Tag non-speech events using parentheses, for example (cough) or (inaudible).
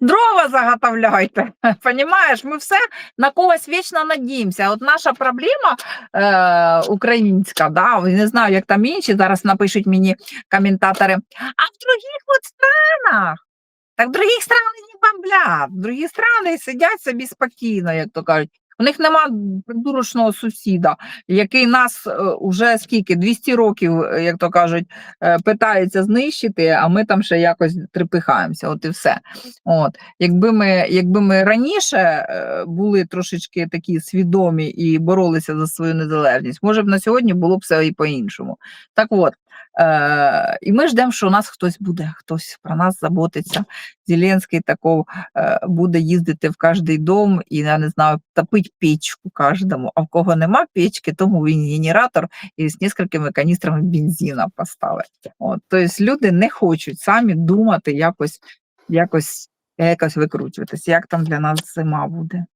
дрова заготовляйте. (laughs) Понімаєш, ми все на когось вічно надіємося. От наша проблема е, українська, да, не знаю, як там інші, зараз напишуть мені коментатори. А в других от странах, так в других странах не бомблять, в другі страни сидять собі спокійно, як то кажуть. У них нема придурочного сусіда, який нас е, уже скільки 200 років, е, як то кажуть, е, питається знищити, а ми там ще якось трепихаємося. От і все. От якби ми, якби ми раніше були трошечки такі свідомі і боролися за свою незалежність, може б на сьогодні було б все і по-іншому. Так от. Е, і ми ждемо, що у нас хтось буде, хтось про нас заботиться. Зеленський таков е, буде їздити в кожний дом і я не знаю, топить печку кожному. А в кого нема печки, тому він генератор і з несколькими каністрами бензина поставить. От, тобто люди не хочуть самі думати якось, якось, якось викручуватися, як там для нас зима буде.